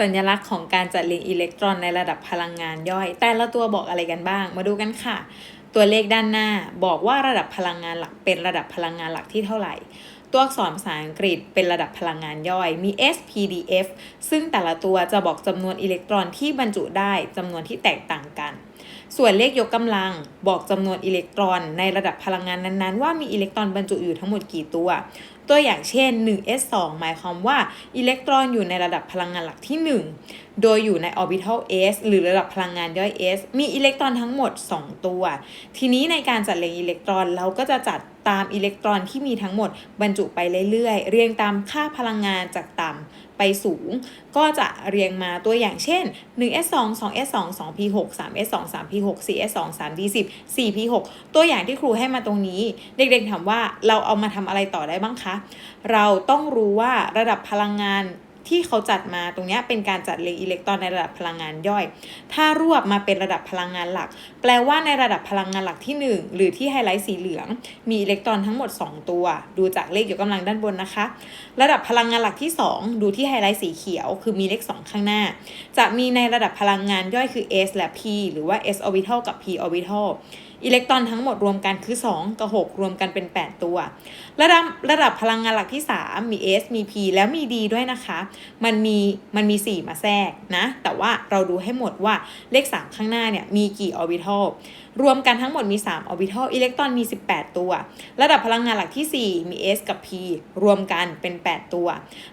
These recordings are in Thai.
สัญลักษณ์ของการจัดเรียงอิเล็กตรอนในระดับพลังงานย่อย แต่ละตัวบอกอะไรกันบ้าง มาดูกันค่ะ ตัวเลขด้านหน้าบอกว่าระดับพลังงานหลักเป็นระดับพลังงานหลักที่เท่าไหร่ ตัวอักษรภาษาอังกฤษเป็นระดับพลังงานย่อย มี S P D F ซึ่งแต่ละตัวจะบอกจำนวนอิเล็กตรอนที่บรรจุได้จำนวนที่แตกต่างกัน ส่วนเลขยกกำลังบอกจำนวนอิเล็กตรอนในระดับพลังงานนั้นๆ ว่ามีอิเล็กตรอนบรรจุอยู่ทั้งหมดกี่ตัว ตัวอย่างเช่น 1s2 หมายความว่าอิเล็กตรอนอยู่ในระดับพลังงานหลักที่ 1 โดยอยู่ในออร์บิทัล s หรือระดับพลังงานย่อย s มีอิเล็กตรอนทั้งหมด 2 ตัว ทีนี้ในการจัดเรียงอิเล็กตรอนเราก็จะจัด ตามอิเล็กตรอนที่มีทั้งหมดบรรจุไปเรื่อยๆ เรียงตามค่าพลังงานจากต่ำไปสูง ก็จะเรียงมาตัวอย่างเช่น 1s2 2s2 2p6 3s2 3p6 4s2 3d10 4p6 ตัวอย่างที่ครูให้มาตรงนี้ เด็กๆถามว่าเราเอามาทำอะไรต่อได้บ้างคะ เราต้องรู้ว่าระดับพลังงาน ที่เขาจัดมาตรงนี้เป็นการจัดเรียงอิเล็กตรอนในระดับพลังงานย่อย ถ้ารวบมาเป็นระดับพลังงานหลัก แปลว่าในระดับพลังงานหลักที่ 1 หรือที่ไฮไลท์สีเหลือง มีอิเล็กตรอนทั้งหมด 2 ตัว ดูจากเลขยกกำลังด้านบนนะคะ ระดับพลังงานหลักที่ 2 ดูที่ไฮไลท์สีเขียว คือมีเลข 2 ข้างหน้า จะมีในระดับพลังงานย่อยคือ s และ p หรือว่า s orbital กับ p orbital อิเล็กตรอนทั้งหมดรวมกันคือ 2 กับ 6 รวมกันเป็น 8 ตัว ระดับระดับพลังงานหลักที่ 3 มี S มี P แล้วมี D ด้วยนะคะมันมีมันมี 4 มาแทรกนะ แต่ว่าเราดูให้หมดว่าเลข 3 ข้างหน้าเนี่ยมีกี่ออร์บิทัลรวมกันทั้งหมดมี 3 ออร์บิทัลอิเล็กตรอนมี 18 ตัว ระดับพลังงานหลักที่ 4 มี S กับ P รวมกันเป็น 8 ตัว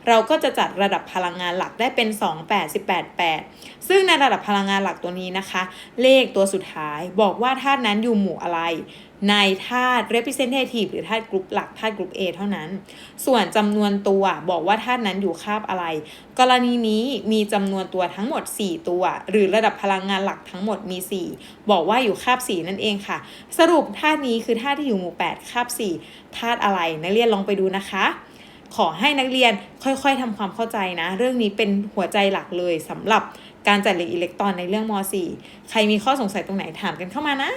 เราก็จะจัดระดับพลังงานหลักได้เป็น 2 8 18 8 ซึ่งในระดับพลังงานหลักตัวนี้นะคะ เลขตัวสุดท้ายบอกว่าธาตุนั้นอยู่หมู่อะไร ในธาตุ representative หรือธาตุกลุ่มหลักธาตุกลุ่ม A เท่านั้น ส่วนจำนวนตัวบอกว่าธาตุนั้นอยู่คาบอะไร กรณีนี้มีจำนวนตัวทั้งหมด 4 ตัว หรือระดับพลังงานหลักทั้งหมดมี 4 บอกว่าอยู่คาบ 4 นั่นเองค่ะ สรุปธาตุนี้คือธาตุที่อยู่หมู่ 8 คาบ 4 ธาตุอะไร นักเรียนลองไปดูนะคะขอให้นักเรียนค่อยๆทำความเข้าใจนะ เรื่องนี้เป็นหัวใจหลักเลยสำหรับการจัดเรียงอิเล็กตรอนในเรื่องม .4 ใครมีข้อสงสัยตรงไหนถามกันเข้ามานะ